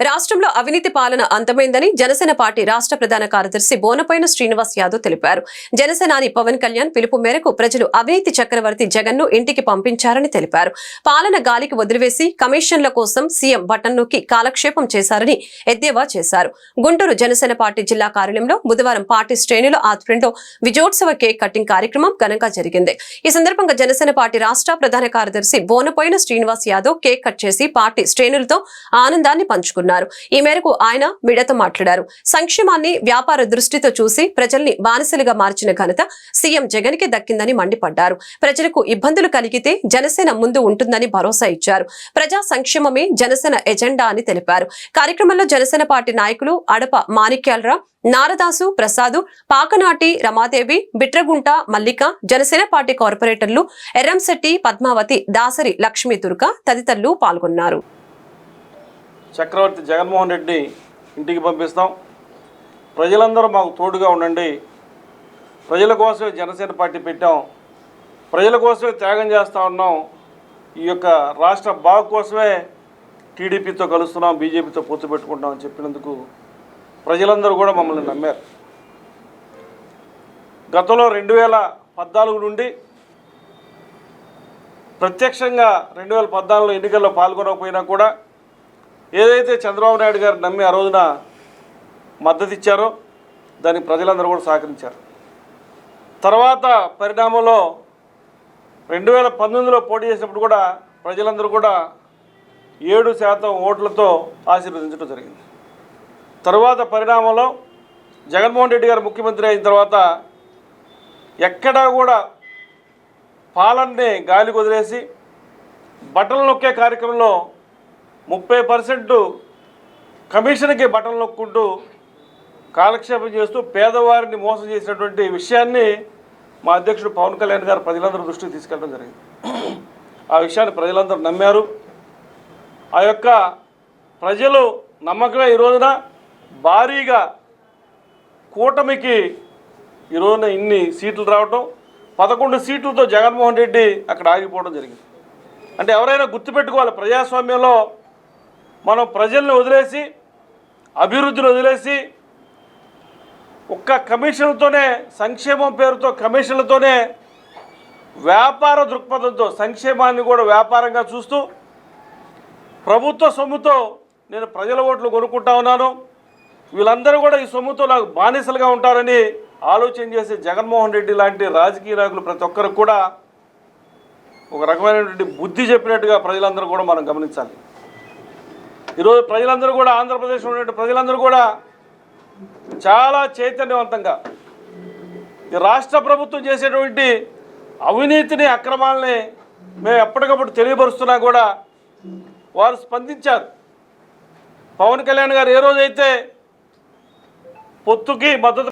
రాష్ట్రంలో అవినీతి పాలన అంతమైందని జనసేన పార్టీ రాష్ట్ర ప్రధాన కార్యదర్శి బోనపైన శ్రీనివాస్ యాదవ్ తెలిపారు. జనసేనాని పవన్ కళ్యాణ్ పిలుపు మేరకు ప్రజలు అవినీతి చక్రవర్తి జగన్ను ఇంటికి పంపించారని తెలిపారు. పాలన గాలికి వదిలివేసి కమిషన్ల కోసం సీఎం బటన్ నొక్కి కాలక్షేపం చేశారని ఎద్దేవా చేశారు. గుంటూరు జనసేన పార్టీ జిల్లా కార్యాలయంలో బుధవారం పార్టీ శ్రేణుల ఆధ్వర్యంలో విజయోత్సవ కేక్ కటింగ్ కార్యక్రమం ఘనంగా జరిగింది. ఈ సందర్భంగా జనసేన పార్టీ రాష్ట్ర ప్రధాన కార్యదర్శి బోనపోయిన శ్రీనివాస్ యాదవ్ కేక్ కట్ చేసి పార్టీ శ్రేణులతో ఆనందాన్ని పంచుకున్నారు. ఈ మేరకు ఆయన మీడియాతో మాట్లాడారు. సంక్షేమాన్ని వ్యాపార దృష్టితో చూసి ప్రజల్ని బానిసలుగా మార్చిన ఘనత సీఎం జగన్కి దక్కిందని మండిపడ్డారు. ప్రజలకు ఇబ్బందులు కలిగితే జనసేన ముందు ఉంటుందని భరోసా ఇచ్చారు. ప్రజా సంక్షేమమే జనసేన ఎజెండా అని తెలిపారు. కార్యక్రమంలో జనసేన పార్టీ నాయకులు అడప మాణిక్యాలరావు నారదాసు ప్రసాదు పాకనాటి రమాదేవి బిట్రగుంట మల్లిక జనసేన పార్టీ కార్పొరేటర్లు ఎర్రంశెట్టి పద్మావతి దాసరి లక్ష్మీ దుర్గ తదితరులు పాల్గొన్నారు. చక్రవర్తి జగన్మోహన్ రెడ్డి ఇంటికి పంపిస్తాం. ప్రజలందరూ మాకు తోడుగా ఉండండి. ప్రజల కోసమే జనసేన పార్టీ పెట్టాం. ప్రజల కోసమే త్యాగం చేస్తూ ఉన్నాం. ఈ యొక్క రాష్ట్ర బాగు కోసమే టీడీపీతో కలుస్తున్నాం బీజేపీతో పొత్తు పెట్టుకుంటాం అని చెప్పినందుకు ప్రజలందరూ కూడా మమ్మల్ని నమ్మారు. గతంలో రెండు వేల పద్నాలుగు నుండి ప్రత్యక్షంగా రెండు వేల పద్నాలుగులో ఎన్నికల్లో పాల్గొనకపోయినా కూడా ఏదైతే చంద్రబాబు నాయుడు గారు నమ్మి ఆ రోజున మద్దతు ఇచ్చారో దానికి ప్రజలందరూ కూడా సహకరించారు. తర్వాత పరిణామంలో రెండు వేల పంతొమ్మిదిలో పోటీ చేసినప్పుడు కూడా ప్రజలందరూ కూడా ఏడు శాతం ఓట్లతో ఆశీర్వదించడం జరిగింది. తరువాత పరిణామంలో జగన్మోహన్ రెడ్డి గారు ముఖ్యమంత్రి అయిన తర్వాత ఎక్కడా కూడా పాలన్నే గాలికి వదిలేసి బట్టలు నొక్కే కార్యక్రమంలో ముప్పై పర్సెంట్ కమిషన్కి బటన్ నొక్కుంటూ కాలక్షేపం చేస్తూ పేదవారిని మోసం చేసినటువంటి విషయాన్ని మా అధ్యక్షుడు పవన్ కళ్యాణ్ గారు ప్రజలందరూ దృష్టికి తీసుకెళ్ళడం జరిగింది. ఆ విషయాన్ని ప్రజలందరూ నమ్మారు. ఆ యొక్క ప్రజలు నమ్మకంగా ఈ రోజున భారీగా కూటమికి ఈ రోజున ఇన్ని సీట్లు రావటం పదకొండు సీట్లతో జగన్మోహన్ రెడ్డి అక్కడ ఆగిపోవడం జరిగింది. అంటే ఎవరైనా గుర్తుపెట్టుకోవాలి ప్రజాస్వామ్యంలో మనం ప్రజల్ని వదిలేసి అభివృద్ధిని వదిలేసి ఒక్క కమిషన్లతోనే సంక్షేమం పేరుతో కమిషన్లతోనే వ్యాపార దృక్పథంతో సంక్షేమాన్ని కూడా వ్యాపారంగా చూస్తూ ప్రభుత్వ సొమ్ముతో నేను ప్రజల ఓట్లు కొనుక్కుంటా ఉన్నాను. వీళ్ళందరూ కూడా ఈ సొమ్ముతో నాకు బానిసలుగా ఉంటారని ఆలోచన చేసే జగన్మోహన్ రెడ్డి లాంటి రాజకీయ నాయకులు ప్రతి ఒక్కరికి కూడా ఒక రకమైనటువంటి బుద్ధి చెప్పినట్టుగా ప్రజలందరూ కూడా మనం గమనించాలి. ఈరోజు ప్రజలందరూ కూడా ఆంధ్రప్రదేశ్లో ఉన్నటువంటి ప్రజలందరూ కూడా చాలా చైతన్యవంతంగా ఈ రాష్ట్ర ప్రభుత్వం చేసేటువంటి అవినీతిని అక్రమాలని మేము ఎప్పటికప్పుడు తెలియపరుస్తున్నా కూడా వారు స్పందించారు. పవన్ కళ్యాణ్ గారు ఏ రోజైతే పొత్తుకి మద్దతు